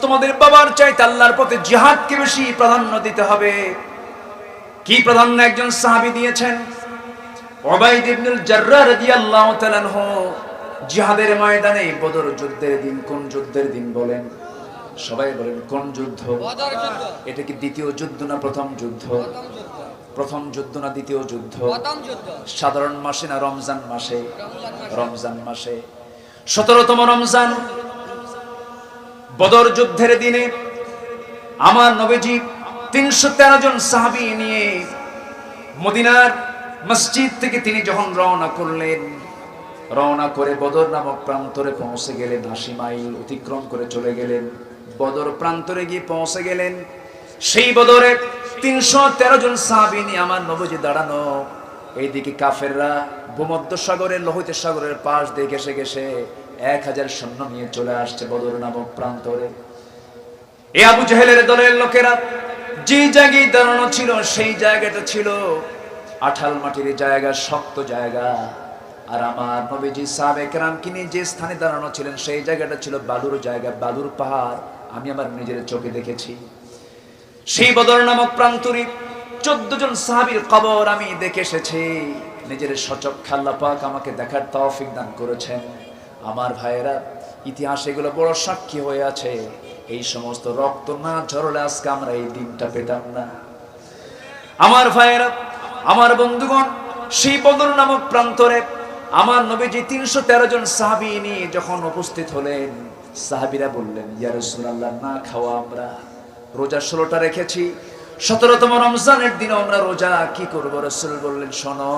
তোমাদের বাবার চাইতে আল্লাহর পথে জিহাদকে বেশি প্রাধান্য দিতে হবে। কি প্রাধান্য একজন সাহাবী দিয়েছেন? ওবাইদ ইবনুল জাররাহ রাদিয়াল্লাহু তাআলা জিহাদের ময়দানে বদর যুদ্ধের দিন কোন যুদ্ধের দিন বলেন? সবাই বলেন কোন যুদ্ধ? এটা কি দ্বিতীয় যুদ্ধ না প্রথম যুদ্ধ? প্রথম যুদ্ধ। না দ্বিতীয় যুদ্ধ? সাধারণ মাসে না রমজান মাসে। রমজান মাসে। সতেরোতম রমজান বদর যুদ্ধের দিনে আমার নবীজি তিনশো তেরো জন সাহাবি নিয়ে মদিনার মসজিদ থেকে তিনি যখন রওনা করলেন, রওনা করে বদর নামক প্রান্তরে পৌঁছে গেলেন, আশি মাইল অতিক্রম করে চলে গেলেন। বদর প্রান্তরে গিয়ে পৌঁছে গেলেন। সেই বদরে তিনশো তেরো জন সাহাবি নিয়ে আমার নবজি দাঁড়ানো। এইদিকে কাফেররা ভূমধ্য সাগরের লোহিত সাগরের পাশ দিয়ে ঘেসে ঘেসে এক হাজার সৈন্য নিয়ে চলে আসছে বদর নামক প্রান্তরে। এ আবু জাহেলের দলের লোকেরা যে জায়গায় দাঁড়ানো ছিল, সেই জায়গাটা ছিল আঠাল মাটির জায়গা, শক্ত জায়গা। আর আমার নবীজি সাবেক রামকিনি যে স্থানে দাঁড়ানো ছিলেন, সেই জায়গাটা ছিল বালুর জায়গা, বালুর পাহাড়। আমি আমার নিজের চোখে দেখেছি। সেই বদর নামক প্রান্তরে চোদ্দ জন সাহাবীর কবর আমি দেখে এসেছি। নিজের সচক খাল্লা পাক আমাকে দেখার তৌফিক দান করেছেন। আমার ভাইয়েরা, ইতিহাস এগুলো বড় সাক্ষী হয়ে আছে। এই সমস্ত রক্ত না ঝরলে আজকে আমরা এই দিনটা পেতাম না। আমার ভাইয়েরা, আমার বন্ধুগণ সেই বদর নামক প্রান্তরে আমার নবীজি তিনশো তেরো জন সাহাবি নিয়ে যখন উপস্থিত হলেন, সাহাবিরা বললেন, ইয়া রাসূলুল্লাহ, না খাওয়া আমরা। রোজা ষোলোটা রেখেছি। সতেরোতম রমজানের দিনে আমরা রোজা কি করব? রসুল বললেন, শোনো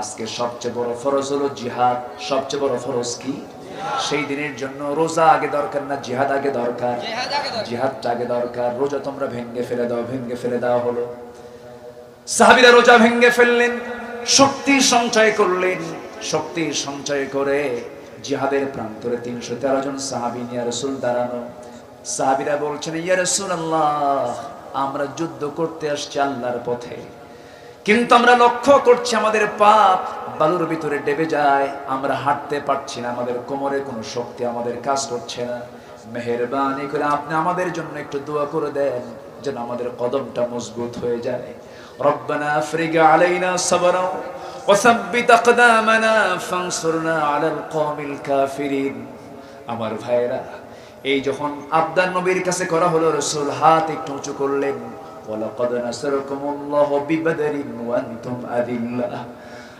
আজকে সবচেয়ে বড় ফরজ হলো জিহাদ। সবচেয়ে বড় ফরজ কি? সেই দিনের জন্য রোজা আগে দরকার না জিহাদ আগে দরকার। জিহাদটা আগে দরকার। রোজা তোমরা ভেঙ্গে ফেলে দাও ভেঙ্গে ফেলে দেওয়া হলো। সাহাবিরা রোজা ভেঙ্গে ফেললেন শক্তি সঞ্চয় করলেন। শক্তি সঞ্চয় করে জিহাদের প্রান্তরে তিনশো তেরো জন সাহাবি নিয়ে রসুল দাঁড়ানো। সাহাবিরা বলছেন ইয়া রসুল আল্লাহ আমরা যুদ্ধ করতে আসছি আল্লাহর পথে। কিন্তু আমরা লক্ষ্য করছি আমাদের পাপ বালুর ভিতরে ডেবে যায় আমরা হাঁটতে পারছি না আমাদের কোমরে কোনো শক্তি আমাদের কাজ করছে না মেহেরবানি করে আপনি আমাদের জন্য একটু দোয়া করে দেন যেন আমাদের কদমটা মজবুত হয়ে যায় রব্বানা আফরিগ আলাইনা সাবরা وثبت أقدامنا فانصرنا على القوم الكافرين আমার ভাইরা এই যখন আবদার নবীর কাছে করা হলো রসুল হাত একটু উঁচু করলেন ওয়ালাকাদ নাসারাকুমুল্লাহু বিবাদরিন ওয়া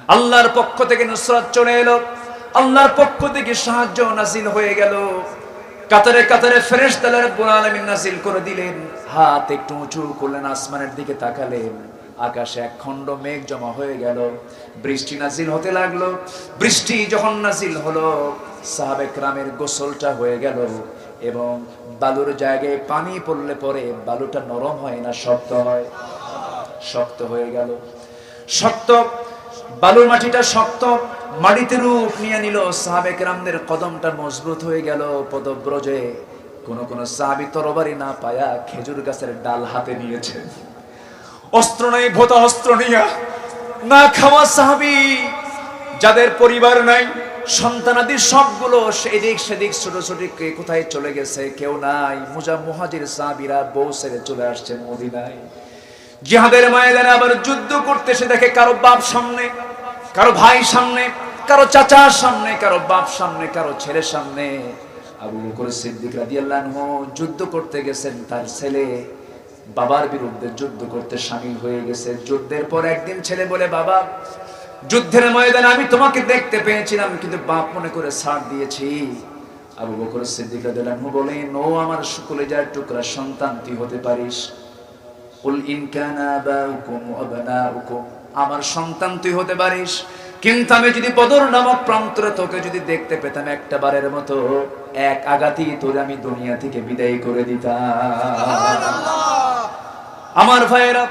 আল্লাহর পক্ষ থেকে নুসরাত চলে এলো। আল্লাহর পক্ষ থেকে সাহায্য নাজিল হয়ে গেল। কাতারে কাতারে ফেরেশতারা রব্বুল আলামিন নাজিল করে দিলেন। হাত একটু উঁচু করলেন, আসমানের দিকে তাকালেন। আকাশে এক খণ্ড মেঘ জমা হয়ে গেল। বৃষ্টি নাজিল হতে লাগল। বৃষ্টি যখন নাজিল হলো সাহাবেক রামের গোসলটা হয়ে গেল। এবং বালুর জায়গায় পানি পড়লে পরে বালুটা নরম হয় না, শক্ত হয়। শক্ত হয়ে গেল। শক্ত, বালুর মাটিটা শক্ত, মাটিতে রূপ নিয়ে নিল। সাহাবেক রামদের কদমটা মজবুত হয়ে গেল পদব্রজে। কোন কোন সাহাবি তরবারি না পায়া খেজুর গাছের ডাল হাতে নিয়েছে। অস্ত্র নাই, ভোতা অস্ত্র নিয়া। না খাওয়া সাহাবি, যাদের পরিবার নাই সন্তানাদি সবগুলো সেদিক সেদিক, ছোট ছোট কোথায় চলে গেছে, কেউ নাই। মুজা মুহাজির সাহাবিরা বউ ছেড়ে চলে আসছে মদিনায়। জিহাদের ময়দানে আবার যুদ্ধ করতে সে দেখে কারও বাপ সামনে, কারও ভাই সামনে, কারও চাচার সামনে, কারও বাপ সামনে, কারও ছেলের সামনে। আবু বকর সিদ্দিক রাদিয়াল্লাহু যুদ্ধ করতে গেছেন তার ছেলে। বাবার বিরুদ্ধে যুদ্ধ করতে সামিল হয়ে গেছে। যুদ্ধের পর একদিন ছেলে বলে, বাবা যুদ্ধের ময়দানে আমি তোমাকে দেখতে পেয়েছিলাম, কিন্তু বাপ মনে করে ছাড় দিয়েছি। আবু বকর সিদ্দিক রাদিয়াল্লাহু বলেন, ও আমার শুকুলে যায় টুকরা, সন্তান, তুই হতে পারিস? কুল ইন কানা আবাউকুম আবনাউকুম আমার সন্তান, তুই হতে পারিস। কিন্তু আমি যদি বদর নামক প্রান্তরে তোকে যদি দেখতে পেতাম একটা বারের মতো, এক আঘাতই তোরে আমি দুনিয়া থেকে বিদায় করে দিতাম। আমার ভাইয়েরা,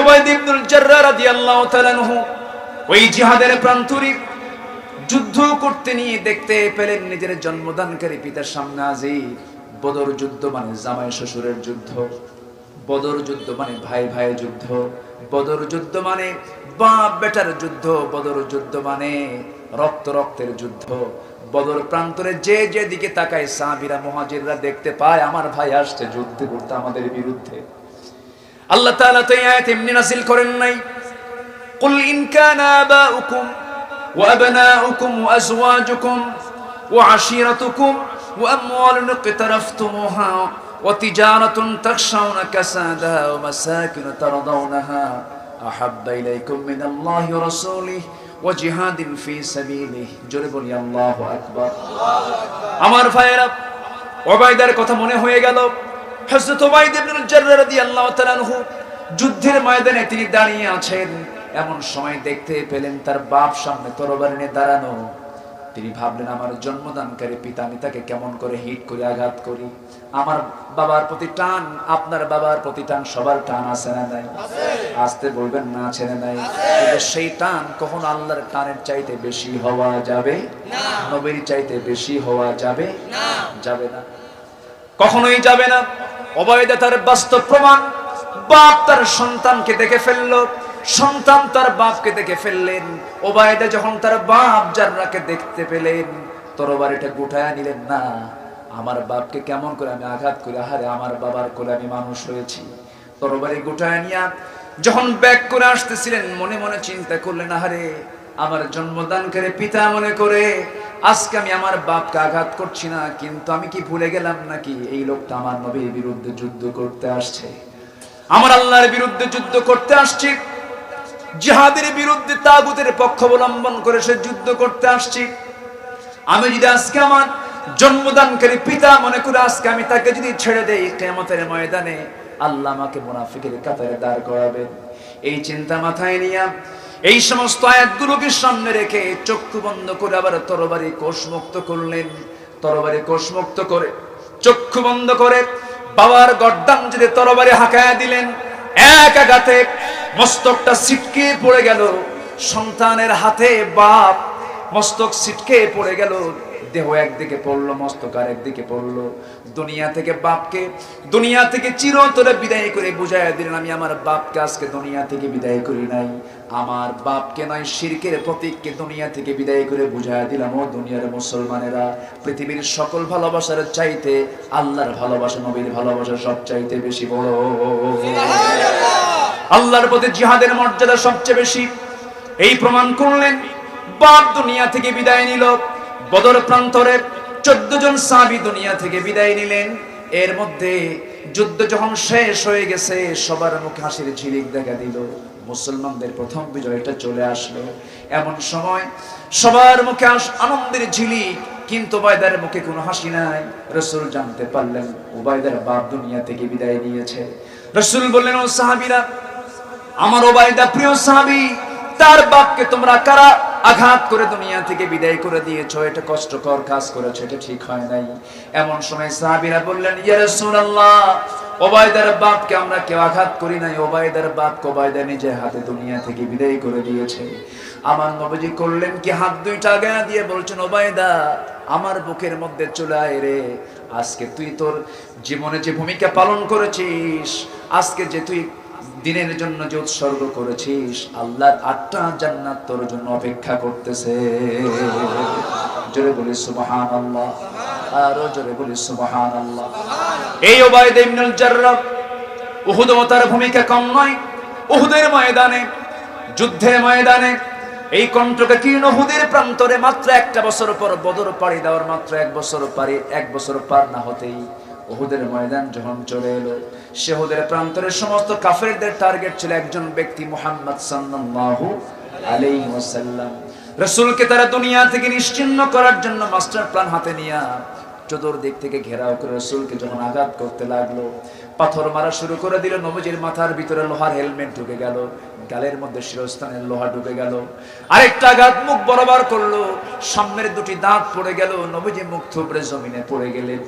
উবাইদ ইবনুল জাররাহ রাদিয়াল্লাহু তাআলা আনহু ওই জিহাদের প্রান্তরিক যুদ্ধ করতে নিয়ে দেখতে পেলেন নিজের জন্মদানকারী পিতার সামনে হাজির বদর যুদ্ধ মানে জামাই শ্বশুরের যুদ্ধ। বদর যুদ্ধ মানে ভাই ভাই যুদ্ধ। বদর যুদ্ধ মানে বাপ বেটার যুদ্ধ। বদর যুদ্ধ মানে রক্ত রক্তের যুদ্ধ। বদর প্রান্তরে যে যে দিকে তাকায় সাহাবীরা, মুহাজিররা দেখতে পায়, আমার ভাই আসছে যুদ্ধ করতে আমাদের বিরুদ্ধে। আল্লাহ তাআলা তো আয়াত এমনি নাযিল করেন নাই। قل إن كان آباؤكم وأبناؤكم وأزواجكم وعشيرتكم وأموال اقترفتموها وتجارة تخشون كسادها ومساكن ترضونها أحب إليكم من الله ورسوله وجهاد في سبيله جرب يا الله أكبر আমার ভাইয়েরা ওবায়দার কথা মনে হয়ে গেল হযরত ওবাইদ ইবনে জাররাহ রাদিয়াল্লাহু তাআলা আনহু যুদ্ধের ময়দানে তিনি দাঁড়িয়ে আছেন এমন সময় দেখতে পেলেন তার বাপ সামনে তরবারি নিয়ে দাঁড়ানো। তিনি ভাবলেন, আমার জন্মদানকারী পিতা, আমি তাকে কেমন করে হিট করে আঘাত করি? আমার বাবার প্রতি টান, আপনার বাবার প্রতি টান, সবার টান আছে না নাই? আসতে বলবেন, না ছেড়ে নাই? কিন্তু সেই টান কখন আল্লাহর টানের চাইতে বেশি হওয়া যাবে? নবীর চাইতে বেশি হওয়া যাবে? যাবে না। কখনোই যাবে না। অবৈধ তার বাস্তব প্রমাণ। বাপ তার সন্তানকে দেখে ফেলল। সন্তান তার বাপকে দেখে ফেললেন। ওবায়দা যখন তার বাপ জাররাকে দেখতে পেলেন, তরবারিটা গুটায় নিলেন, না, আমার বাপকে কেমন করে আমি আঘাত করে? আহারে, আমার বাবার কোলে আমি মানুষ হয়েছি তরবারি গুটায় নিয়া যখন ব্যাক করে আসতেছিলেন, মনে মনে চিন্তা করলেন, আহারে, আমার জন্মদানকারী পিতা মনে করে আজকে আমি আমার বাপকে আঘাত করছি না, কিন্তু আমি কি ভুলে গেলাম নাকি? এই লোকটা আমার নবীর বিরুদ্ধে যুদ্ধ করতে আসছে। আমার আল্লাহর বিরুদ্ধে যুদ্ধ করতে আসছে। জিহাদের বিরুদ্ধে তাগুতের পক্ষ অবলম্বন করে সে যুদ্ধ করতে আসছি। আমি যদি আজকে আমার জন্মদানকারী পিতা মনে করে আজকে আমি তাকে যদি ছেড়ে দেই কেমতের ময়দানে আল্লাহ আমাকে মুনাফিকের কাতারে দাঁড় করাবেন। এই চিন্তা মাথায় নিয়ে এই সমস্ত আয়াতগুলোকে সামনে রেখে চক্ষু বন্ধ করে আবার তরবারি কোষমুক্ত করলেন। তরবারি কোষমুক্ত করে চক্ষু বন্ধ করে বাবার গর্দান যদি তরবারি হাঁকায়া দিলেন। এক আঘাতে মস্তকটা ছিটকে পড়ে গেল। সন্তানের হাতে বাপ মস্তক ছিটকে পড়ে গেল। দেহ একদিকে পড়ল, মস্তক আর একদিকে পড়ল। দুনিয়া থেকে বাপকে, দুনিয়া থেকে চিরতরে বিদায় করে বুঝাইয়া দিলেন, আমি আমার বাপকে আজকে দুনিয়া থেকে বিদায় করি নাই। আমার বাপকে নয়, শিরকের প্রতীককে দুনিয়া থেকে বিদায় করে বুঝাইয়া দিলাম, ও দুনিয়ার মুসলমানেরা। পৃথিবীর সকল ভালোবাসার চাইতে আল্লাহর ভালোবাসা, নবীর ভালোবাসা সব চাইতে বেশি বড়। আল্লাহর প্রতি জিহাদের মর্যাদা সবচেয়ে বেশি। এই প্রমাণ করলেন, বাপ দুনিয়া থেকে বিদায় নিল, বদর প্রান্তরে চোদ্দ জন সাবি দুনিয়া থেকে বিদায় নিলেন। এর মধ্যে যুদ্ধ যখন শেষ হয়ে গেছে, সবার মুখে হাসির ঝিলিক দেখা দিল। মুসলমানদের প্রথম বিজয়টা চলে আসলো। এমন সময় সবার মুখে আনন্দের ঝিলিক, কিন্তু ওবায়দার মুখে কোনো হাসি নাই। রসুল জানতে পারলেন ওবায়দার বাপ দুনিয়া থেকে বিদায় নিয়েছে। রসুল বললেন, ও সাহাবিরা আমার ওবায়দা প্রিয় সাহাবি তার বাপকে তোমরা কারা আঘাত করে দুনিয়া থেকে বিদায় করে দিয়েছ? এটা কষ্টকর কাজ করেছ, এটা ঠিক হয় নাই। এমন সময় সাহাবীরা বললেন, ইয়া রাসূলুল্লাহ, ওবায়দার বাপকে আমরা কেউ আঘাত করি নাই। ওবায়দার বাপ ওবায়দা নিজে হাতে দুনিয়া থেকে বিদায় করে দিয়েছে। আমার নবজি করলেন কি? হাত দুইটা আগায় দিয়ে বলছেন, ওবায়দা, আমার বুকের মধ্যে চলে আয় রে। আজকে তুই তোর জীবনে যে ভূমিকা পালন করেছিস, আজকে যে তুই দিনের জন্য যে উৎসর্গ করেছিস, আল্লাহর আটটা জান্নাত তোর জন্য অপেক্ষা করতেছে। জোরে বলি সুবহান আল্লাহ আরও জোরে বলি সুবহান আল্লাহ এই ওবায়দ ইবনুল জাররাহ, উহুদ তার ভূমিকা কম নয়। উহুদের ময়দানে, যুদ্ধের ময়দানে, এই কণ্ঠকে কীর্ণ হুদের প্রান্তরে মাত্র একটা বছর পর বদর পাড়ি দেওয়ার মাত্র এক বছর পারি এক বছর পার না হতেই ওহুদের ময়দান যখন চলে এলো সেহুদের প্রান্তরের সমস্ত কাফেরদের টার্গেট ছিল একজন ব্যক্তি মোহাম্মদ সাল্লাল্লাহু আলাইহি ওয়াসাল্লাম। রাসূলকে তারা দুনিয়া থেকে নিশ্চিন্ন করার জন্য মাস্টার প্ল্যান হাতে নিয়ে চতুর্দিক থেকে ঘেরাও করে রসুলকে যখন আঘাত করতে লাগল পাথর মারা শুরু করে দিল, নবজির মাথার ভিতরে লোহার হেলমেট ঢুকে গেল, গালের মধ্যে শিরস্থানের লোহা ঢুকে গেল। আরেকটা আঘাত মুখ বরাবর করল, সামনের দুটি দাঁত পড়ে গেল, নবজি মুখ থুবড়ে জমিনে পড়ে গেলেন।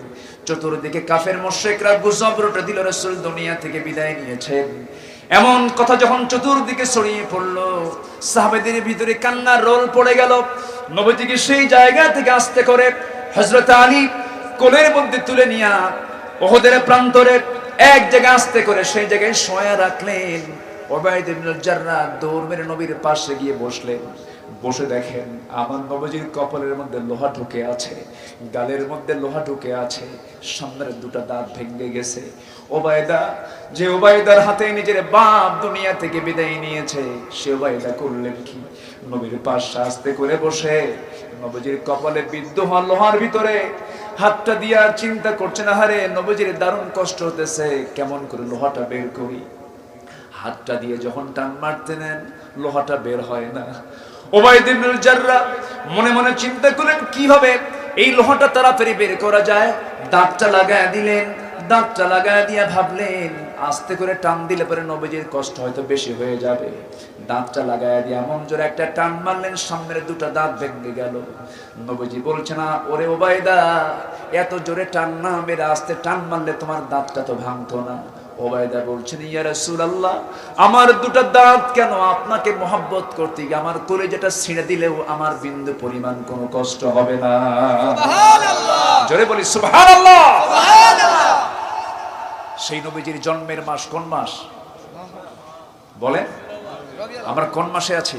চতুর্দিকে কাফের মোশেকরা গুজব রটে দিল, রসুল দুনিয়া থেকে বিদায় নিয়েছেন। এমন কথা যখন চতুর্দিকে ছড়িয়ে পড়ল, সাহাবেদের ভিতরে কান্নার রোল পড়ে গেল। নবজিকে সেই জায়গা থেকে আসতে করে হজরত আলী কোলের মধ্যে তুলে নিয়া ওহদের প্রান্তরে এক জায়গায় আসতে করে সেই জায়গায় শোয়া রাখলেন। ওবায়দ দৌড় পাশে গিয়ে দেখেন নবজির মধ্যে লোহা আছে সামনের দুটো দাঁত ভেঙে গেছে। ওবায়দা, যে ওবায়দার হাতে নিজের বাপ দুনিয়া থেকে বিদায় নিয়েছে, সে ওবায়দা করলেন কি? নবীর পাশ আস্তে করে বসে, নবজির কপালে বিদ্ধ লোহার ভিতরে হাতটা দিয়া চিন্তা করছে না হারে নবজির দারুণ কষ্ট হতেছে কেমন করে লোহাটা বের করি? হাতটা দিয়ে যখন টান মারতে নেন, লোহাটা বের হয় না। মনে মনে চিন্তা করলেন, কীভাবে এই লোহাটা তাড়াতাড়ি বের করা যায়? দাঁতটা লাগায় দিলেন, দাঁতটা লাগায় দিয়া ভাবলেন, আস্তে করে টান দিলে পরে নবীজির কষ্ট হয়তো বেশি হয়ে যাবে। দাঁতটা লাগায় দিয়ে এমন জোরে একটা টান মারলেন সামনের দুটো দাঁত ভেঙে গেল। নবীজি বলছে না ওরে ওবায়দা এত জোরে টান না মেরে আস্তে টান মারলে তোমার দাঁতটা তো ভাঙতো না। ওবায়দা বলছেন ইয়া রাসূলুল্লাহ আমার দুটো দাঁত কেন আপনাকে মহব্বত করতে গিয়ে আমার কলেজাটা ছিঁড়ে দিলেও আমার বিন্দু পরিমাণ কোনো কষ্ট হবে না? জোরে বলি সুবহানাল্লাহ। সেই নবীজির জন্মের মাস কোন মাস? বলেন। আমরা কোন মাসে আছি?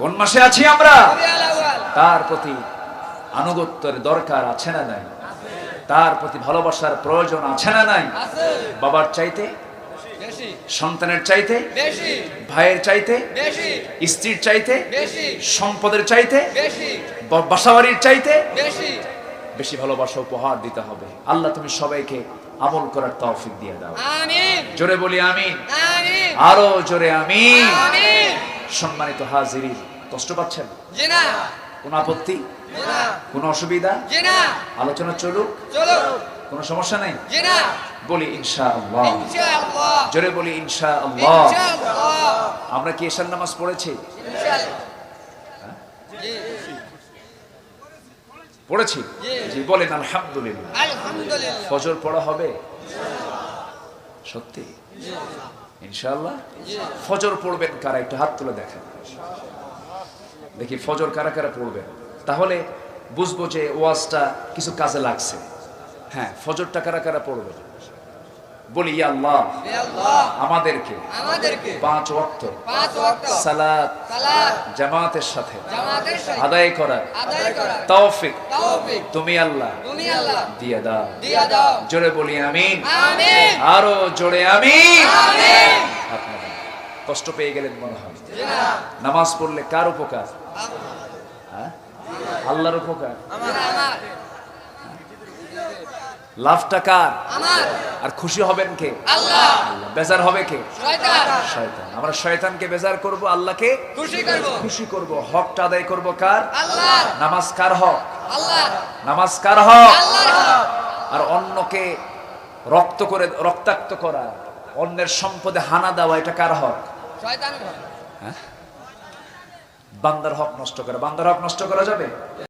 কোন মাসে আছি আমরা? তার প্রতি আনুগত্যের দরকার আছে না নাই? তার প্রতি ভালোবাসার প্রয়োজন আছে না নাই? বাবার চাইতে? সন্তানের চাইতে? ভাইয়ের চাইতে? স্ত্রীর চাইতে? সম্পদের চাইতে? বাসাবাড়ির চাইতে? বেশি ভালোবাসা উপহার দিতে হবে। আল্লাহ তুমি সবাইকে আমল করার তৌফিক দিয়ে দাও। আমিন। জোরে বলি আমিন। আমিন। আরও জোরে আমিন। আমিন। সম্মানিত হাজিরি কষ্ট পাচ্ছেন? জি না। কোন আপত্তি? কোন অসুবিধা? জি না। আলোচনা চলুক। চলো কোনো সমস্যা নেই? জি না। বলি ইনশা ইনশাআল্লাহ। জোরে বলি ইনশা ইনশাআল্লাহ। আমরা কি এশার নামাজ পড়েছি? ইনশাআল্লাহ। জি। পড়েছি? জি। বলেন আলহামদুলিল্লাহ। আলহামদুলিল্লাহ। ফজর পড়া হবে? সত্যি? ইনশাল্লাহ ফজর পড়বেন কারা? একটু হাত তুলে দেখেন। দেখি ফজর কারা কারা পড়বেন? তাহলে বুঝব যে ওয়াজটা কিছু কাজে লাগছে। হ্যাঁ ফজরটা কারা কারা পড়বেন? বলি আল্লাহ আমাদেরকে পাঁচ ওয়াক্ত সালাত জামাতের সাথে আদায় করার করা তৌফিক তুমি আল্লাহ দিয়ে দাও। জোরে বলি আমিন। আরও জোরে আমিন। আমিন। আপনারা কষ্ট পেয়ে গেলেন মনে হয়। নামাজ পড়লে কার উপকার? হ্যাঁ? আল্লাহর উপকার? লাভটা কার? আমার। আর খুশি হবেন কে? আল্লাহ। আল্লাহ। বেজার হবে কে? শয়তান। শয়তান। আমরা শয়তানকে বেজার করব আল্লাহকে খুশি করব। খুশি করব। হকটা আদায় করব কার? আল্লাহ। নামাজ কার হক? আল্লাহ। নামাজ কার হক? আল্লাহর হক। আর অন্যকে রক্ত করে রক্তাক্ত করা অন্যের সম্পদে হানা দেওয়া এটা কার হক? শয়তানের হক। বান্দার হক নষ্ট করা। বান্দার হক নষ্ট করা যাবে?